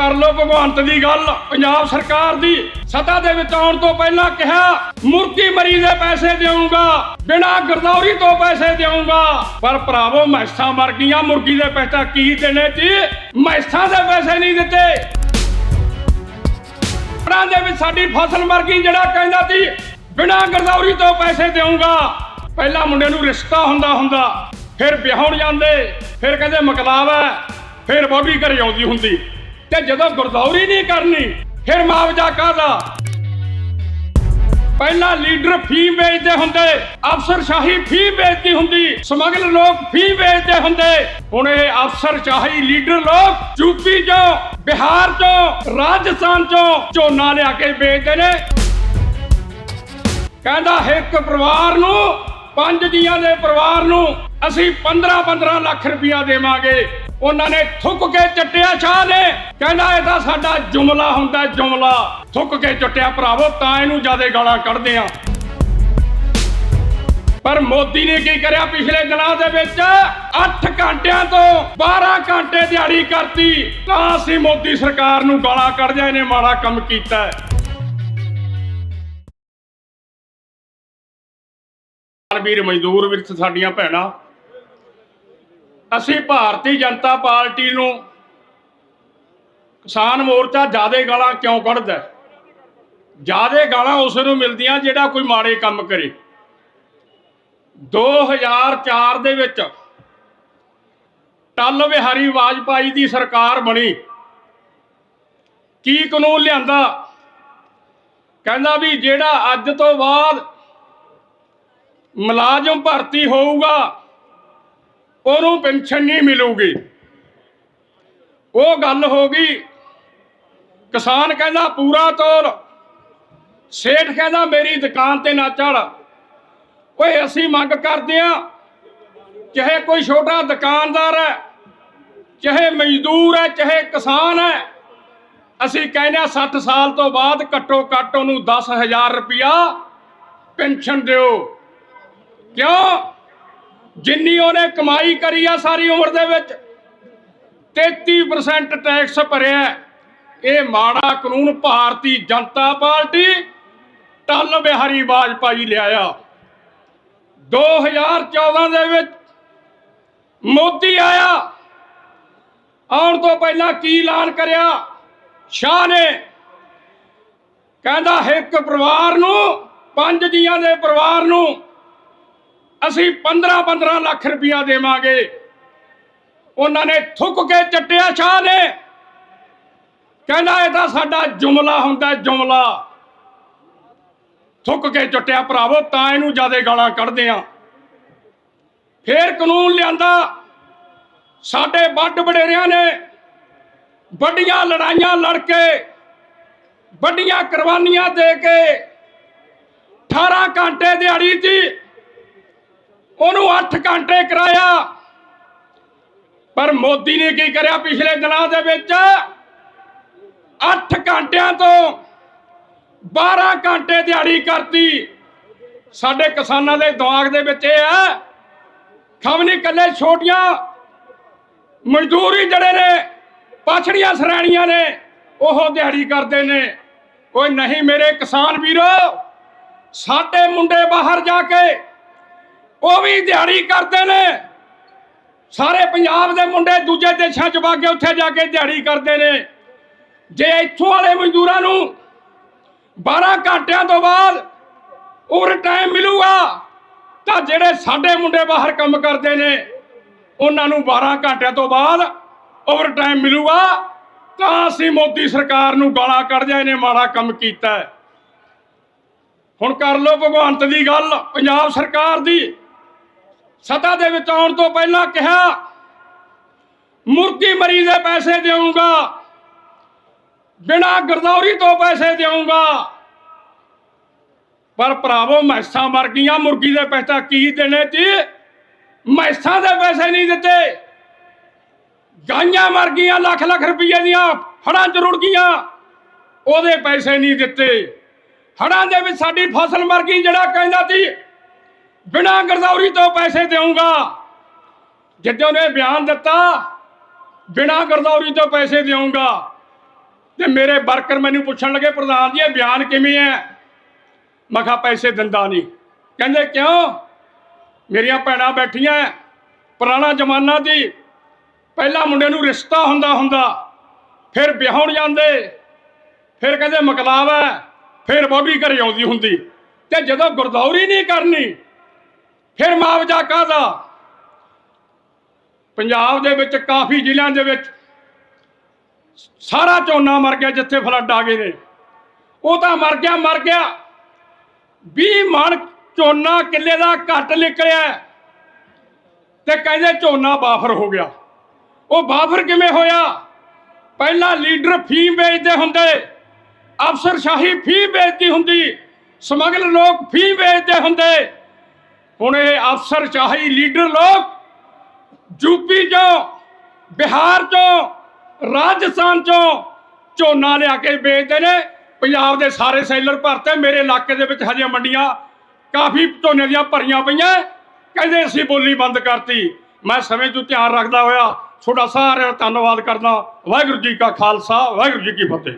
ਕਰ ਲੋ ਭਗਵੰਤ ਦੀ ਗੱਲ। ਪੰਜਾਬ ਸਰਕਾਰ ਦੀ ਸੱਤਾ ਦੇ ਵਿੱਚ ਆਉਣ ਤੋਂ ਪਹਿਲਾਂ ਕਿਹਾ ਮੁਰਗੀ ਮਰੀ ਦੇ ਪੈਸੇ ਦੇਵਾਂਗਾ ਬਿਨਾ ਗਰਦੌਰੀ ਤੋਂ ਪੈਸੇ ਦੇਵਾਂਗਾ ਪਰ ਭਰਾਵੋ, ਮੈਸਾਂ ਮਰ ਗਈਆਂ ਮੁਰਗੀ ਦੇ ਪੈਸਾ ਕੀ ਦੇਣੇ ਜੀ ਮੈਸਾਂ ਦੇ ਪੈਸੇ ਨਹੀਂ ਦਿੱਤੇ। ਪਰਾਂ ਦੇ ਵਿੱਚ ਸਾਡੀ ਫਸਲ ਮਰ ਗਈ ਜਿਹੜਾ ਕਹਿੰਦਾ ਸੀ, ਬਿਨਾ ਗਰਦੌਰੀ ਤੋਂ ਪੈਸੇ ਦੇਵਾਂਗਾ ਪਹਿਲਾਂ ਮੁੰਡੇ ਨੂੰ ਰਿਸ਼ਤਾ ਹੁੰਦਾ ਹੁੰਦਾ, ਫਿਰ ਵਿਆਹਣ ਜਾਂਦੇ, ਫਿਰ ਕਹਿੰਦੇ ਮਕਲਾਵਾ ਫਿਰ ਬੋਡੀ ਘਰੇ ਆਉਂਦੀ ਹੁੰਦੀ। ਤੇ ਜਦੋਂ ਗਰਦੌਰੀ ਨਹੀਂ ਕਰਨੀ, ਫਿਰ ਮੁਆਵਜ਼ਾ ਕਾਹਦਾ? ਪਹਿਲਾਂ ਲੀਡਰ ਫੀ ਵੇਚਦੇ ਹੁੰਦੇ, ਅਫਸਰ ਸ਼ਾਹੀ ਵੇਚਦੀ ਹੁੰਦੀ ਸਮਗਲ ਲੋਕ ਫੀ ਵੇਚਦੇ ਹੁੰਦੇ। ਹੁਣ ਇਹ ਅਫਸਰ ਸ਼ਾਹੀ, ਲੀਡਰ ਲੋਕ ਯੂਪੀ ਚੋਂ, ਬਿਹਾਰ ਚੋਂ, ਰਾਜਸਥਾਨ ਚੋਂ ਝੋਨਾ ਲਿਆ ਕੇ ਵੇਚਦੇ ਨੇ। ਕਹਿੰਦਾ ਇੱਕ ਪਰਿਵਾਰ ਨੂੰ, ਪੰਜ ਜੀਆਂ ਦੇ ਪਰਿਵਾਰ ਨੂੰ ਅਸੀਂ 15 15 ਲੱਖ ਰੁਪਇਆ ਦੇਵਾਂਗੇ। ਉਹਨਾਂ ਨੇ ਥੁੱਕ ਕੇ ਚੱਟਿਆ ਸ਼ਾਹ ਨੇ। ਕਹਿੰਦਾ, ਇਹ ਤਾਂ ਸਾਡਾ ਜੁਮਲਾ ਹੁੰਦਾ, ਜੁਮਲਾ। ਥੁੱਕ ਕੇ ਚੱਟਿਆ, ਭਰਾਵੋ, ਤਾਂ ਇਹਨੂੰ ਜਿਆਦੇ ਗਾਲਾਂ ਕੱਢਦੇ ਆ। ਪਰ ਮੋਦੀ ਨੇ ਕੀ ਕਰਿਆ ਪਿਛਲੇ ਦਿਨਾਂ ਦੇ ਵਿੱਚ? 8 ਘੰਟਿਆਂ ਤੋਂ 12 ਘੰਟੇ ਦਿਹਾੜੀ ਕਰਤੀ। ਤਾਂ ਅਸੀਂ ਮੋਦੀ ਸਰਕਾਰ ਨੂੰ ਗਾਲਾਂ ਕੱਢਦੇ ਇਹਨੇ ਮਾੜਾ ਕੰਮ ਕੀਤਾ ਵੀਰ, ਮਜ਼ਦੂਰ ਵਿਰਥ ਸਾਡੀਆਂ ਭੈਣਾਂ। ਅਸੀਂ ਭਾਰਤੀ ਜਨਤਾ ਪਾਰਟੀ ਨੂੰ ਕਿਸਾਨ ਮੋਰਚਾ ਜਿਆਦੇ ਗਾਲਾਂ ਕਿਉਂ ਕੱਢਦਾ? ਹੈ? ਜਿਆਦੇ ਗਾਲਾਂ ਉਸ ਨੂੰ ਮਿਲਦੀਆਂ ਜਿਹੜਾ ਕੋਈ ਮਾੜੇ ਕੰਮ ਕਰੇ। 2004 ਦੇ ਵਿੱਚ ਟੱਲ ਬਿਹਾਰੀ ਵਾਜਪਾਈ ਦੀ ਸਰਕਾਰ ਬਣੀ। ਕੀ ਕਾਨੂੰਨ ਲਿਆਂਦਾ? ਕਹਿੰਦਾ ਵੀ ਜਿਹੜਾ ਅੱਜ ਤੋਂ ਬਾਅਦ ਮੁਲਾਜ਼ਮ ਭਰਤੀ ਹੋਊਗਾ ਉਹਨੂੰ ਪੈਨਸ਼ਨ ਨਹੀਂ ਮਿਲੂਗੀ। ਉਹ ਗੱਲ ਹੋ ਗਈ। ਕਿਸਾਨ ਕਹਿੰਦਾ, ਪੂਰਾ ਤੋਲ। ਸੇਠ ਕਹਿੰਦਾ, ਮੇਰੀ ਦੁਕਾਨ ਤੇ ਨਾ ਚੜ ਓਏ, ਅਸੀਂ ਮੰਗ ਕਰਦੇ ਆ ਚਾਹੇ ਕੋਈ ਛੋਟਾ ਦੁਕਾਨਦਾਰ ਹੈ, ਚਾਹੇ ਮਜ਼ਦੂਰ ਹੈ, ਚਾਹੇ ਕਿਸਾਨ ਹੈ, ਅਸੀਂ ਕਹਿੰਦੇ ਆ 60 ਸਾਲ ਤੋਂ ਬਾਅਦ ਘੱਟੋ ਘੱਟ ਉਹਨੂੰ 10000 ਰੁਪਇਆ ਪੈਨਸ਼ਨ ਦਿਓ। ਕਿਉਂ? ਜਿੰਨੀ ਉਹਨੇ ਕਮਾਈ ਕਰੀ ਆ ਸਾਰੀ ਉਮਰ ਦੇ ਵਿੱਚ 33% ਟੈਕਸ ਭਰਿਆ ਇਹ ਮਾੜਾ ਕਾਨੂੰਨ ਭਾਰਤੀ ਜਨਤਾ ਪਾਰਟੀ ਟੱਲ ਬਿਹਾਰੀ ਵਾਜਪਾਈ ਲਿਆਇਆ। 2014 ਦੇ ਵਿੱਚ ਮੋਦੀ ਆਇਆ। ਆਉਣ ਤੋਂ ਪਹਿਲਾਂ ਕੀ ਐਲਾਨ ਕਰਿਆ? ਸ਼ਾਹ ਨੇ ਕਹਿੰਦਾ ਇੱਕ ਪਰਿਵਾਰ ਨੂੰ, ਪੰਜ ਜੀਆਂ ਦੇ ਪਰਿਵਾਰ ਨੂੰ ਅਸੀਂ 15-15 ਲੱਖ ਰੁਪਇਆ ਦੇਵਾਂਗੇ। ਉਹਨਾਂ ਨੇ ਥੁੱਕ ਕੇ ਚੱਟਿਆ ਸ਼ਾਹ ਨੇ। ਕਹਿੰਦਾ, ਇਹ ਤਾਂ ਸਾਡਾ ਜੁਮਲਾ ਹੁੰਦਾ ਜੁਮਲਾ। ਥੁੱਕ ਕੇ ਚੱਟਿਆ, ਭਰਾਵੋ, ਤਾਂ ਇਹਨੂੰ ਜ਼ਿਆਦਾ ਗਾਲਾਂ ਕੱਢਦੇ ਆ। ਫੇਰ ਕਾਨੂੰਨ ਲਿਆਂਦਾ। ਸਾਡੇ ਵੱਡ ਵਡੇਰਿਆਂ ਨੇ ਵੱਡੀਆਂ ਲੜਾਈਆਂ ਲੜ ਕੇ, ਵੱਡੀਆਂ ਕੁਰਬਾਨੀਆਂ ਦੇ ਕੇ 18 ਘੰਟੇ ਦਿਹਾੜੀ ਦੀ ਉਹਨੂੰ 8 ਘੰਟੇ ਕਰਾਇਆ। ਪਰ ਮੋਦੀ ਨੇ ਕੀ ਕਰਿਆ ਪਿਛਲੇ ਦਿਨਾਂ ਦੇ ਵਿੱਚ? 8 ਘੰਟਿਆਂ ਤੋਂ 12 ਘੰਟੇ ਦਿਹਾੜੀ ਕਰਤੀ। ਸਾਡੇ ਕਿਸਾਨਾਂ ਦੇ ਦਿਮਾਗ ਦੇ ਵਿੱਚ ਇਹ ਹੈ ਖਮ ਨਹੀਂ ਕੱਲੇ, ਛੋਟੀਆਂ ਮਜ਼ਦੂਰੀ ਜਿਹੜੇ ਨੇ, ਪਾਛੜੀਆਂ ਸਰਾਣੀਆਂ ਨੇ, ਉਹ ਦਿਹਾੜੀ ਕਰਦੇ ਨੇ। ਕੋਈ ਨਹੀਂ ਮੇਰੇ ਕਿਸਾਨ ਵੀਰੋ, ਸਾਡੇ ਮੁੰਡੇ ਬਾਹਰ ਜਾ ਕੇ ਉਹ ਵੀ ਦਿਹਾੜੀ ਕਰਦੇ ਨੇ। ਸਾਰੇ ਪੰਜਾਬ ਦੇ ਮੁੰਡੇ ਦੂਜੇ ਦੇਸ਼ਾਂ 'ਚ ਵਗ ਉੱਥੇ ਜਾ ਕੇ ਦਿਹਾੜੀ ਕਰਦੇ ਨੇ। ਜੇ ਇੱਥੋਂ ਵਾਲੇ ਮਜ਼ਦੂਰਾਂ ਨੂੰ 12 ਘੰਟਿਆਂ ਤੋਂ ਬਾਅਦ ਓਵਰ ਟਾਈਮ ਮਿਲੂਗਾ, ਤਾਂ ਜਿਹੜੇ ਸਾਡੇ ਮੁੰਡੇ ਬਾਹਰ ਕੰਮ ਕਰਦੇ ਨੇ, ਉਹਨਾਂ ਨੂੰ 12 ਘੰਟਿਆਂ ਤੋਂ ਬਾਅਦ ਓਵਰ ਟਾਈਮ ਮਿਲੂਗਾ, ਤਾਂ ਅਸੀਂ ਮੋਦੀ ਸਰਕਾਰ ਨੂੰ ਗਾਲਾਂ ਕੱਢਦੇ ਇਹਨੇ ਮਾੜਾ ਕੰਮ ਕੀਤਾ ਹੁਣ ਕਰ ਲੋ ਭਗਵੰਤ ਦੀ ਗੱਲ, ਪੰਜਾਬ ਸਰਕਾਰ ਦੀ। ਸੱਤਾ ਦੇ ਵਿੱਚ ਆਉਣ ਤੋਂ ਪਹਿਲਾਂ ਕਿਹਾ, ਮੁਰਗੀ ਮਰੀ ਦੇ ਪੈਸੇ ਦੇਵਾਂਗਾ ਬਿਨਾ ਗਰਦੌਰੀ ਤੋਂ ਪੈਸੇ ਦੇਵਾਂਗਾ ਪਰ ਭਰਾਵੋ, ਮੈਸਾਂ ਮਰ ਗਈਆਂ ਮੁਰਗੀ ਦੇ ਪੈਸਾ ਕੀ ਦੇਣੇ ਜੀ? ਮੈਸਾਂ ਦੇ ਪੈਸੇ ਨਹੀਂ ਦਿੱਤੇ। ਗਾਈਆਂ ਮਰ ਗਈਆਂ ਲੱਖ ਲੱਖ ਰੁਪਏ ਦੀਆਂ ਹੜਾਂ ਚ ਰੁੜ ਗਈਆਂ, ਉਹਦੇ ਪੈਸੇ ਨਹੀਂ ਦਿੱਤੇ। ਹੜਾਂ ਦੇ ਵਿੱਚ ਸਾਡੀ ਫਸਲ ਮਰ ਗਈ, ਜਿਹੜਾ ਕਹਿੰਦਾ ਸੀ ਬਿਨਾਂ ਗਰਦੌਰੀ ਤੋਂ ਪੈਸੇ ਦੇਵਾਂਗਾ ਜਦੋਂ ਨੇ ਬਿਆਨ ਦਿੱਤਾ, ਬਿਨਾਂ ਗਰਦੌਰੀ ਤੋਂ ਪੈਸੇ ਦੇਵਾਂਗਾ ਤੇ ਮੇਰੇ ਵਰਕਰ ਮੈਨੂੰ ਪੁੱਛਣ ਲੱਗੇ, ਪ੍ਰਧਾਨ ਜੀ, ਇਹ ਬਿਆਨ ਕਿਵੇਂ ਹੈ? ਮੈਂ ਕਿਹਾ, ਪੈਸੇ ਦਿੰਦਾ ਨਹੀਂ। ਕਹਿੰਦੇ, ਕਿਉਂ? ਮੇਰੀਆਂ ਭੈਣਾਂ ਬੈਠੀਆਂ ਪੁਰਾਣਾ ਜ਼ਮਾਨਾ ਦੀ ਪਹਿਲਾਂ ਮੁੰਡੇ ਨੂੰ ਰਿਸ਼ਤਾ ਹੁੰਦਾ ਹੁੰਦਾ, ਫਿਰ ਵਿਆਹਣ ਜਾਂਦੇ, ਫਿਰ ਕਹਿੰਦੇ ਮਕਲਾਵਾ ਫਿਰ ਬੋਡੀ ਘਰੇ ਆਉਂਦੀ ਹੁੰਦੀ। ਤੇ ਜਦੋਂ ਗੁਰਦੌਰੀ ਨਹੀਂ ਕਰਨੀ ਫਿਰ ਮੁਆਵਜ਼ਾ ਕਾਹਦਾ? ਪੰਜਾਬ ਦੇ ਵਿੱਚ, ਕਾਫੀ ਜ਼ਿਲ੍ਹਿਆਂ ਦੇ ਵਿੱਚ ਸਾਰਾ ਝੋਨਾ ਮਰ ਗਿਆ ਜਿੱਥੇ ਫਲੱਡ ਆ ਗਏ ਨੇ। ਉਹ ਤਾਂ ਮਰ ਗਿਆ ਮਰ ਗਿਆ। 20 ਮਣ ਝੋਨਾ ਕਿੱਲੇ ਦਾ ਘੱਟ ਨਿਕਲਿਆ ਤੇ ਕਹਿੰਦੇ ਝੋਨਾ ਬਾਫਰ ਹੋ ਗਿਆ। ਉਹ ਬਾਫਰ ਕਿਵੇਂ ਹੋਇਆ? ਪਹਿਲਾਂ ਲੀਡਰ ਫੀ ਵੇਚਦੇ ਹੁੰਦੇ ਅਫਸਰਸ਼ਾਹੀ ਫੀ ਵੇਚਦੀ ਹੁੰਦੀ ਸਮਗਲ ਲੋਕ ਫੀ ਵੇਚਦੇ ਹੁੰਦੇ। ਹੁਣ ਇਹ ਅਫਸਰ ਅਫਸਰਸ਼ਾਹੀ ਲੀਡਰ ਲੋਕ, ਯੂਪੀ ਚੋਂ, ਬਿਹਾਰ ਚੋਂ, ਰਾਜਸਥਾਨ ਚੋਂ ਝੋਨਾ ਲਿਆ ਕੇ ਵੇਚਦੇ ਨੇ। ਪੰਜਾਬ ਦੇ ਸਾਰੇ ਸੈਲਰ ਭਰਤੇ ਮੇਰੇ ਇਲਾਕੇ ਦੇ ਵਿੱਚ ਹਜੇ ਮੰਡੀਆਂ ਕਾਫੀ ਝੋਨੇ ਦੀਆਂ ਭਰੀਆਂ ਪਈਆਂ। ਕਹਿੰਦੇ ਅਸੀਂ ਬੋਲੀ ਬੰਦ ਕਰਤੀ। ਮੈਂ ਸਮੇਂ ਤੋਂ ਧਿਆਨ ਰੱਖਦਾ ਹੋਇਆ। ਤੁਹਾਡਾ ਸਾਰਿਆਂ ਦਾ ਧੰਨਵਾਦ ਕਰਦਾ। ਵਾਹਿਗੁਰੂ ਜੀ ਕਾ ਖਾਲਸਾ, ਵਾਹਿਗੁਰੂ ਜੀ ਕੀ ਫਤਿਹ।